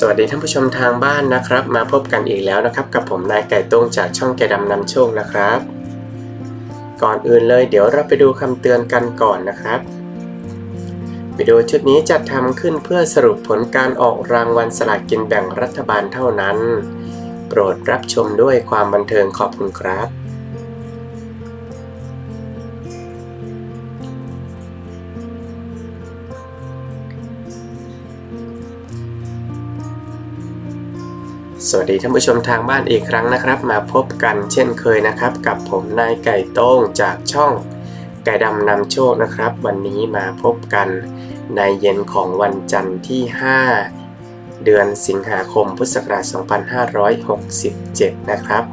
สวัสดีท่านผู้ชมทางบ้านนะครับ มาพบกันอีกแล้วนะครับ กับผมนายไก่ต้งจากช่องแก่ดำนำโชคนะครับ ก่อนอื่นเลยเดี๋ยวเราไปดูคำเตือนกันก่อนนะครับวิดีโอชุดนี้จัดทำขึ้นเพื่อสรุปผลการออกรางวัลสลากกินแบ่งรัฐบาลเท่านั้น โปรดรับชมด้วยความบันเทิงขอบคุณครับ สวัสดีท่านผู้ชมทางบ้านอีกครั้งนะครับ มาพบกันเช่นเคยนะครับ กับผมนายไก่โต้งจากช่องไก่ดำนำโชคนะครับ วันนี้มาพบกันในเย็นของวันจันทร์ที่ 5 เดือนสิงหาคมพุทธศักราช 2567 นะครับ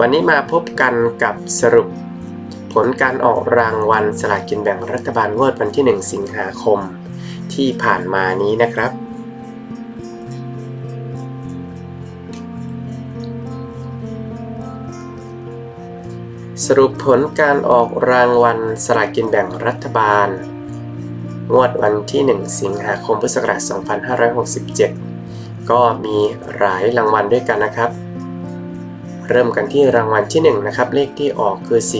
วันนี้มาพบกันกับสรุป ผลการออกรางวัลสลากกินแบ่งรัฐบาลงวดวันที่ 1 สิงหาคมที่ผ่านมานี้นะครับ สรุปผลการออกรางวัลสลากกินแบ่งรัฐบาล งวดวันที่ 1 สิงหาคมพุทธศักราช 2567 ก็มีหลายรางวัลด้วยกันนะครับ เริ่มกันที่รางวัลที่ 1 นะครับ เลขที่ออกคือ 407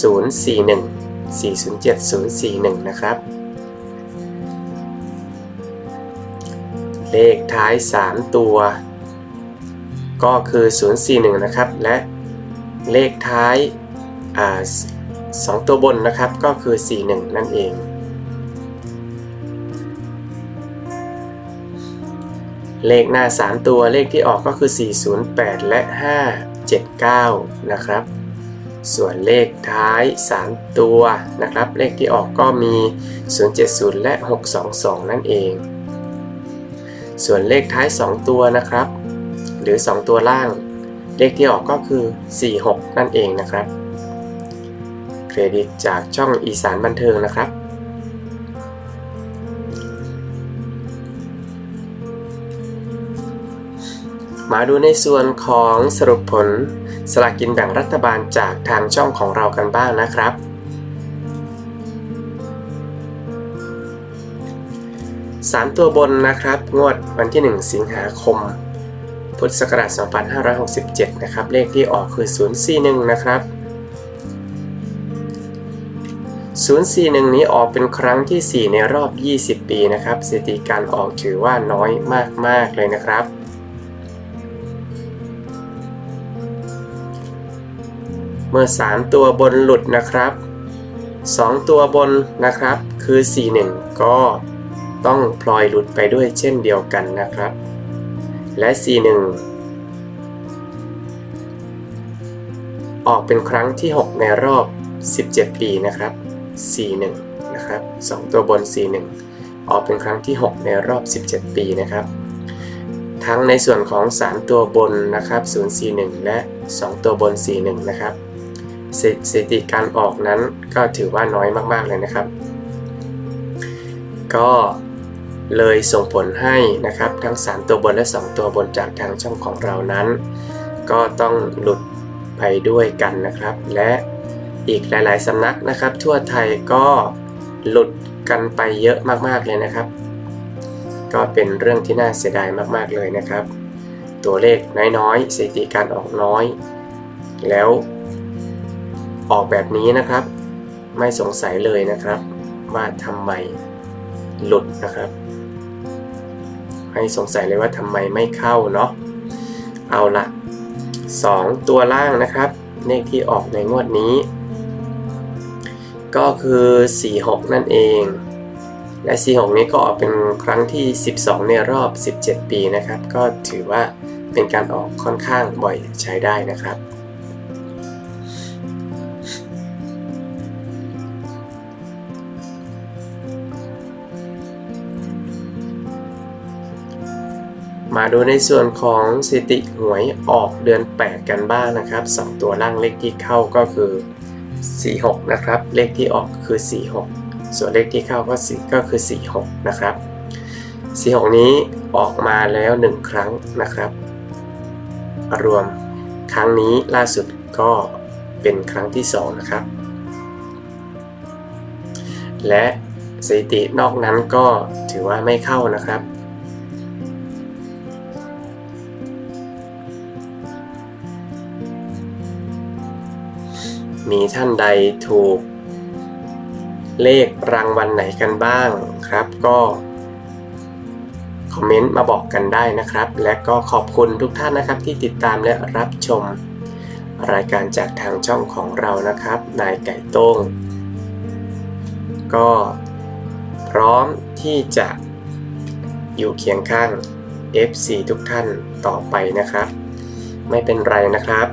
041 407 041 นะครับ เลขท้าย 3 ตัว ก็คือ 041 นะครับ และ เลขท้ายาสองตัวบนนะครับก็คือ 41 นั่นเอง เลขหน้า 3 ตัวเลขที่ออกก็คือ 408 และ 579 นะครับ ส่วนเลขท้าย 3 ตัวนะครับ เลขที่ออกก็มี 070 และ 622 นั่นเอง ส่วนเลขท้าย 2 ตัวนะครับ หรือ 2 ตัวล่าง เลขที่ออกก็คือ 46 นั่นเองนะครับ เครดิตจากช่องอีสานบันเทิงนะครับมาดูในส่วนของสรุปผลสลากกินแบ่งรัฐบาลจากทางช่องของเรากันบ้างนะครับสามตัวบนนะครับ งวดวันที่ 1 สิงหาคม พุทธศักราช 2567 นะครับ เลขที่ออกคือ 041 นะครับ 041 นี้ออกเป็นครั้งที่ 4 ในรอบ 20 ปีนะครับสถิติการออกถือว่าน้อยมาก ๆ เลยนะครับเมื่อ 3 ตัวบนหลุดนะครับ 2 ตัวบนนะครับคือ 41 ก็ต้องพลอยหลุดไปด้วยเช่นเดียวกันนะครับ และ41ออกเป็นครั้งที่ 6 ในรอบ 17 ปีนะครับ41นะครับ 2 ตัวบน41ออกเป็นครั้งที่ 6 ในรอบ 17 ปีนะครับ ทั้งในส่วนของ 3 ตัวบนนะครับ041และ 2 ตัวบน41นะครับสสถิติการออกนั้นก็ถือว่าน้อยมาก ๆ เลยนะครับ ก็ เลยส่งผลให้นะครับทั้ง 3 ตัวบนและ 2 ตัวบนจากทางช่องของเรานั้น ก็ต้องหลุดไปด้วยกันนะครับ และอีกหลาย ๆสำนักนะครับ ทั่วไทยก็หลุดกันไปเยอะมากๆเลยนะครับ ก็เป็นเรื่องที่น่าเสียดายมากๆเลยนะครับ ตัวเลขน้อยๆสถิติการออกน้อย แล้วออกแบบนี้นะครับ ไม่สงสัยเลยนะครับ ว่าทำไม หลุดนะครับ ให้สงสัยเลยว่าทำไมไม่เข้าเนาะเอาละ2 ตัวล่างนะครับ เลขที่ออกในงวดนี้ ก็คือ 46 นั่นเอง และ 46 นี้ก็ออกเป็นครั้งที่ 12 ในรอบ 17 ปีนะครับ ก็ถือว่าเป็นการออกค่อนข้างบ่อยใช้ได้นะครับ มาดูในส่วนของสถิติหวยออกเดือน 8 กันบ้างนะครับ 2 ตัวล่างเลขที่เข้าก็คือ 46 นะครับ เลขที่ออกคือ 46 ส่วนเลขที่เข้าก็4ก็คือ 46 นะครับ 46 นี้ออกมาแล้ว 1 ครั้งนะครับ รวมครั้งนี้ล่าสุดก็เป็นครั้งที่ 2 นะครับ และสถิตินอกนั้นก็ถือว่าไม่เข้านะครับ มีท่านใดถูก เลขรางวัลไหนกันบ้างครับ ก็คอมเมนต์มาบอกกันได้นะครับ และก็ขอบคุณทุกท่านนะครับที่ติดตามและรับชม รายการจากทางช่องของเรานะครับนายไก่โต้งก็พร้อมที่จะอยู่เคียงข้าง FC ทุกท่านต่อไปนะครับ ไม่เป็นไรนะครับ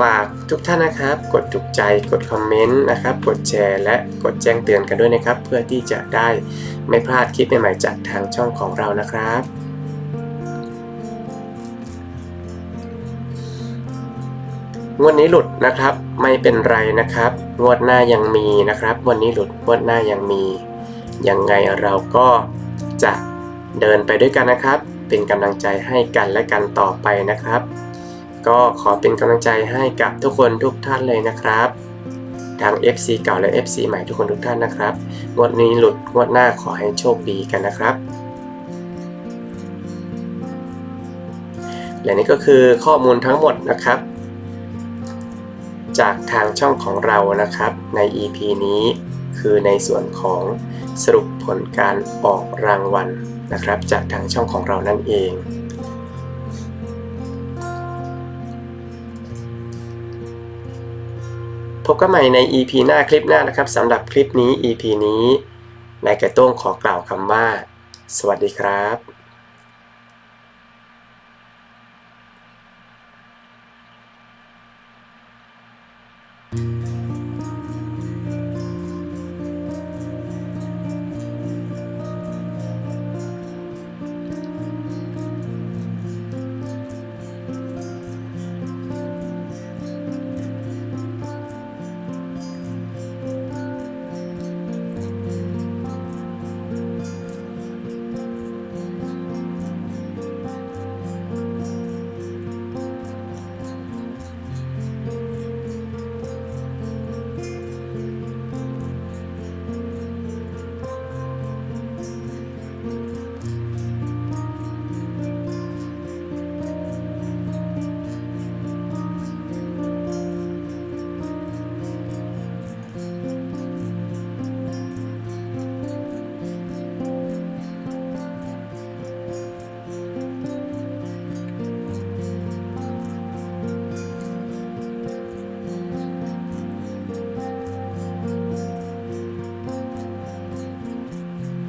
ฝากทุกท่านนะครับ กดถูกใจกดคอมเมนต์นะครับ กดแชร์และกดแจ้งเตือนกันด้วยนะครับ เพื่อที่จะได้ไม่พลาดคลิปใหม่ๆจากทางช่องของเรานะครับงวดนี้หลุดนะครับไม่เป็นไรนะครับงวดหน้ายังมีนะครับวันนี้หลุดงวดหน้ายังมียังไงเราก็จะเดินไปด้วยกันนะครับ เป็นกำลังใจให้กันและกันต่อไปนะครับ ก็ขอเป็นกำลังใจให้กับทุกคนทุกท่านเลยนะครับทาง FC เก่าและ FC ใหม่ทุกคนทุกท่านนะครับ งวดนี้หลุดงวดหน้าขอให้โชคดีกันนะครับ และนี่ก็คือข้อมูลทั้งหมดนะครับ จากทางช่องของเรานะครับใน EP นี้คือในส่วนของสรุปผลการออกรางวัลนะครับ จากทางช่องของเรานั่นเอง พบกันใหม่ใน EP หน้าคลิปหน้านะครับสำหรับคลิปนี้ EP นี้นายไก่โต้งขอกล่าวคำว่า สวัสดีครับ